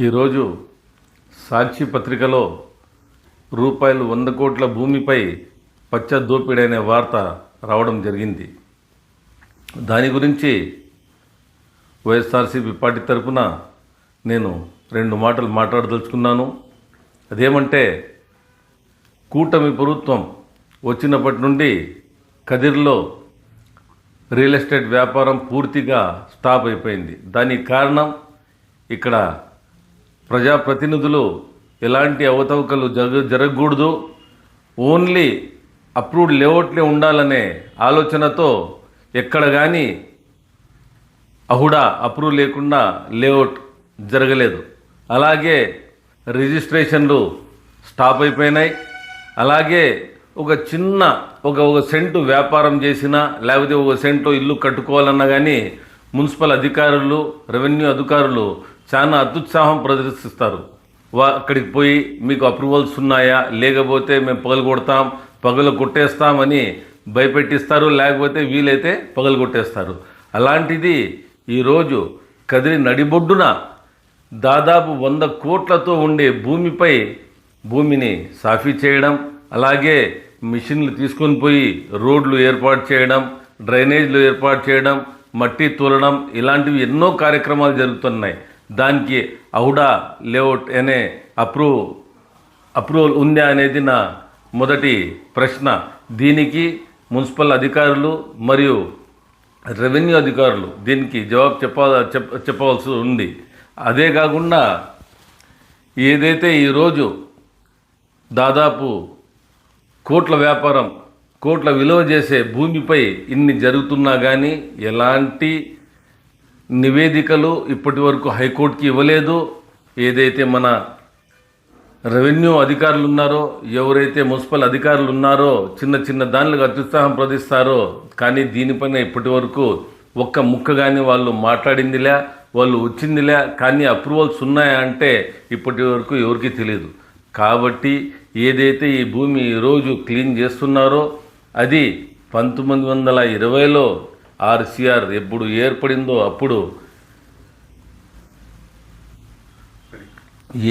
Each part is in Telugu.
ఈరోజు సాక్షి పత్రికలో రూపాయలు వంద కోట్ల భూమిపై పచ్చ దోపిడీ అనే వార్త రావడం జరిగింది. దాని గురించి వైఎస్ఆర్సీపీ పార్టీ తరపున నేను రెండు మాటలు మాట్లాడదలుచుకున్నాను. అదేమంటే కూటమి ప్రభుత్వం వచ్చినప్పటి నుండి కదిర్లో రియల్ ఎస్టేట్ వ్యాపారం పూర్తిగా స్టాప్ అయిపోయింది. దానికి కారణం ఇక్కడ ప్రజాప్రతినిధులు ఎలాంటి అవతవకలు జరగ జరగకూడదు. ఓన్లీ అప్రూవ్డ్ లేఅవుట్లే ఉండాలనే ఆలోచనతో ఎక్కడ కానీ అహుడా అప్రూవ్ లేకుండా లేఅవుట్ జరగలేదు. అలాగే రిజిస్ట్రేషన్లు స్టాప్ అయిపోయినాయి. అలాగే ఒక చిన్న ఒక ఒక సెంటు వ్యాపారం చేసినా లేకపోతే ఒక సెంటు ఇల్లు కట్టుకోవాలన్నా కానీ మున్సిపల్ అధికారులు రెవెన్యూ అధికారులు చాలా అత్యుత్సాహం ప్రదర్శిస్తారు. వా అక్కడికి పోయి మీకు అప్రూవల్స్ ఉన్నాయా? లేకపోతే మేము పగలు కొడతాం పగలు కొట్టేస్తామని భయపెట్టిస్తారు లేకపోతే వీలైతే పగలు కొట్టేస్తారు. అలాంటిది ఈరోజు కదిరి నడిబొడ్డున దాదాపు వంద కోట్లతో ఉండే భూమిపై భూమిని సాఫీ చేయడం అలాగే మిషన్లు తీసుకొని పోయి రోడ్లు ఏర్పాటు చేయడం డ్రైనేజ్లు ఏర్పాటు చేయడం మట్టి తోలడం ఇలాంటివి ఎన్నో కార్యక్రమాలు జరుగుతున్నాయి. దానికి అవుడా లేఅవుట్ అనే అప్రూవ్ అప్రూవల్ ఉందా అనేది నా మొదటి ప్రశ్న. దీనికి మున్సిపల్ అధికారులు మరియు రెవెన్యూ అధికారులు దీనికి జవాబు చెప్పాల చెప్ప చెప్పవలసి ఉంది. అదే కాకుండా ఏదైతే ఈరోజు దాదాపు కోట్ల వ్యాపారం కోట్ల విలువ చేసే భూమిపై ఇన్ని జరుగుతున్నా కానీ ఎలాంటి నివేదికలు ఇప్పటి వరకు హైకోర్టుకి ఇవ్వలేదు. ఏదైతే మన రెవెన్యూ అధికారులు ఉన్నారో ఎవరైతే మున్సిపల్ అధికారులు ఉన్నారో చిన్న చిన్న దానిలకు అత్యుత్సాహం ప్రదర్శిస్తారో కానీ దీనిపైన ఇప్పటి వరకు ఒక్క ముక్క కానీ వాళ్ళు మాట్లాడిందిలే వాళ్ళు వచ్చిందిలే కానీ అప్రూవల్స్ ఉన్నాయా అంటే ఇప్పటి వరకు ఎవరికీ తెలియదు కాబట్టి ఏదైతే ఈ భూమి ఈరోజు క్లీన్ చేస్తున్నారో అది పంతొమ్మిది వందల ఇరవైలో ఆర్సీఆర్ ఎప్పుడు ఏర్పడిందో అప్పుడు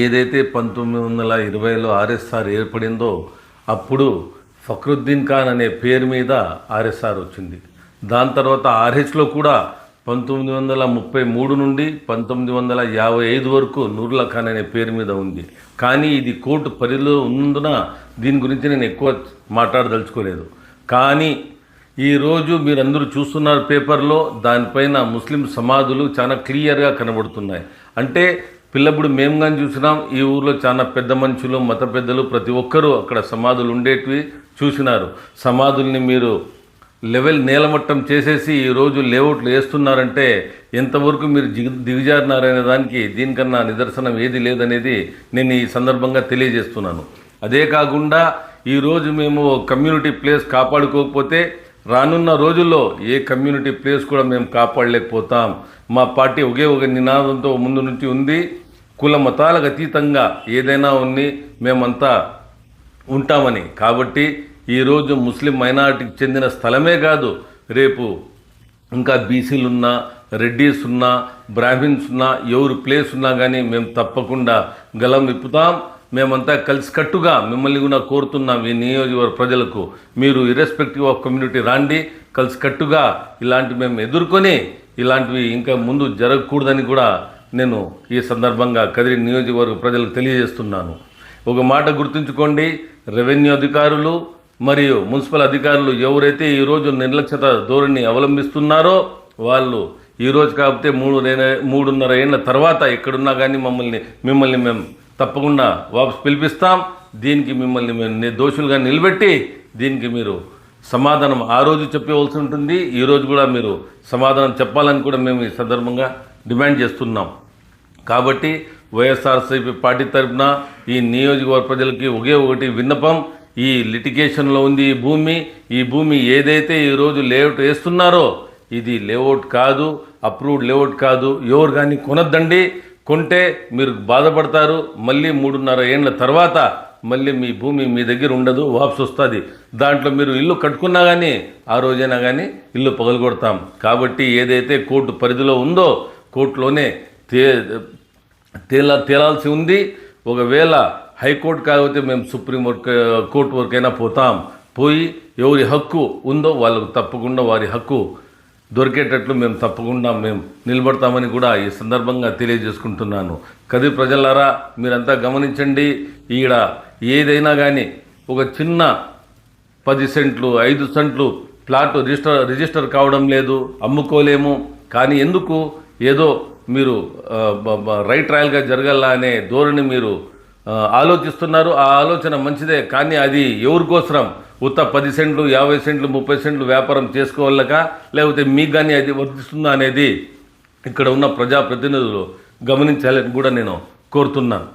ఏదైతే పంతొమ్మిది వందల ఇరవైలో ఆర్ఎస్ఆర్ ఏర్పడిందో అప్పుడు ఫక్రుద్దీన్ ఖాన్ అనే పేరు మీద ఆర్ఎస్ఆర్ వచ్చింది. దాని తర్వాత ఆర్హెచ్లో కూడా పంతొమ్మిది వందల ముప్పై మూడు నుండి పంతొమ్మిది వందల యాభై ఐదు వరకు నూరుల్లా ఖాన్ అనే పేరు మీద ఉంది. కానీ ఇది కోర్టు పరిధిలో ఉన్నందున దీని గురించి నేను ఎక్కువ మాట్లాడదలుచుకోలేదు. కానీ ఈరోజు మీరందరూ చూస్తున్నారు పేపర్లో దానిపైన ముస్లిం సమాధులు చాలా క్లియర్గా కనబడుతున్నాయి. అంటే పిల్లప్పుడు మేము కానీ చూసినాం ఈ ఊర్లో చాలా పెద్ద మనుషులు మత పెద్దలు ప్రతి ఒక్కరూ అక్కడ సమాధులు ఉండేటివి చూసినారు. సమాధుల్ని మీరు లెవెల్ నేలమట్టం చేసేసి ఈరోజు లేఅవుట్లు వేస్తున్నారంటే ఎంతవరకు మీరు దిగు దిగజారినారనే దానికి దీనికన్నా నిదర్శనం ఏది లేదనేది నేను ఈ సందర్భంగా తెలియజేస్తున్నాను. అదే కాకుండా ఈరోజు మేము కమ్యూనిటీ ప్లేస్ కాపాడుకోకపోతే రానున్న రోజుల్లో ఏ కమ్యూనిటీ ప్లేస్ కూడా మేము కాపాడలేకపోతాం. మా పార్టీ ఒకే ఒక నినాదంతో ముందు నుంచి ఉంది. కుల మతాలకు అతీతంగా ఏదైనా ఉంది మేమంతా ఉంటామని. కాబట్టి ఈరోజు ముస్లిం మైనారిటీకి చెందిన స్థలమే కాదు రేపు ఇంకా బీసీలు ఉన్నా రెడ్డీస్ ఉన్నా బ్రాహ్మిన్స్ ఉన్నా ఎవరు ప్లేస్ ఉన్నా కానీ మేము తప్పకుండా గలం విప్పుతాం. మేమంతా కలిసికట్టుగా మిమ్మల్ని కూడా కోరుతున్నాం ఈ నియోజకవర్గ ప్రజలకు. మీరు ఇర్రెస్పెక్టివ్ ఆఫ్ కమ్యూనిటీ రాండి కలిసికట్టుగా ఇలాంటివి మేము ఎదుర్కొని ఇలాంటివి ఇంకా ముందు జరగకూడదని కూడా నేను ఈ సందర్భంగా కదిరి నియోజకవర్గ ప్రజలకు తెలియజేస్తున్నాను. ఒక మాట గుర్తుంచుకోండి రెవెన్యూ అధికారులు మరియు మున్సిపల్ అధికారులు ఎవరైతే ఈరోజు నిర్లక్ష్యత ధోరణి అవలంబిస్తున్నారో వాళ్ళు ఈరోజు కాకపోతే మూడు మూడున్నర ఏళ్ళ తర్వాత ఎక్కడున్నా కానీ మమ్మల్ని మిమ్మల్ని మేము తప్పకుండా వాపస్ పిలిపిస్తాం. దీనికి మిమ్మల్ని మేము దోషులుగా నిలబెట్టి దీనికి మీరు సమాధానం ఆ రోజు చెప్పవలసి ఉంటుంది. ఈరోజు కూడా మీరు సమాధానం చెప్పాలని కూడా మేము ఈ సందర్భంగా డిమాండ్ చేస్తున్నాం. కాబట్టి వైఎస్ఆర్సీపీ పార్టీ తరఫున ఈ నియోజకవర్గ ప్రజలకి ఒకే ఒకటి విన్నపం. ఈ లిటిగేషన్లో ఉంది ఈ భూమి. ఈ భూమి ఏదైతే ఈరోజు లేఅవుట్ వేస్తున్నారో ఇది లేఅవుట్ కాదు అప్రూవ్డ్ లేఅవుట్ కాదు. ఎవరు కానీ కొనద్దండి. కొంటే మీరు బాధపడతారు మళ్ళీ మూడున్నర ఏండ్ల తర్వాత మళ్ళీ మీ భూమి మీ దగ్గర ఉండదు వాపసు వస్తుంది. దాంట్లో మీరు ఇల్లు కట్టుకున్నా కానీ ఆ రోజైనా కానీ ఇల్లు పగలగొడతాం. కాబట్టి ఏదైతే కోర్టు పరిధిలో ఉందో కోర్టులోనే తే తేలా తేలాల్సి ఉంది. ఒకవేళ హైకోర్టు కాకపోతే మేము సుప్రీం కోర్టు వరకైనా పోతాం. పోయి ఎవరి హక్కు ఉందో వాళ్ళకు తప్పకుండా వారి హక్కు దొరికేటట్లు మేము తప్పకుండా మేము నిలబడతామని కూడా ఈ సందర్భంగా తెలియజేసుకుంటున్నాను. కది ప్రజలారా మీరంతా గమనించండి ఈడ ఏదైనా కానీ ఒక చిన్న పది సెంట్లు ఐదు సెంట్లు ప్లాట్ రిజిస్టర్ రిజిస్టర్ కావడం లేదు అమ్ముకోలేము. కానీ ఎందుకు? ఏదో మీరు రైట్ రాయల్గా జరగాల అనే ధోరణి మీరు ఆలోచిస్తున్నారు. ఆ ఆలోచన మంచిదే కానీ అది ఎవరి కోసరం ఉత్త పది సెంట్లు యాభై సెంట్లు ముప్పై సెంట్లు వ్యాపారం చేసుకోవాలక లేకపోతే మీకు కానీ అది వర్తిస్తుందా అనేది ఇక్కడ ఉన్న ప్రజాప్రతినిధులు గమనించాలని కూడా నేను కోరుతున్నాను.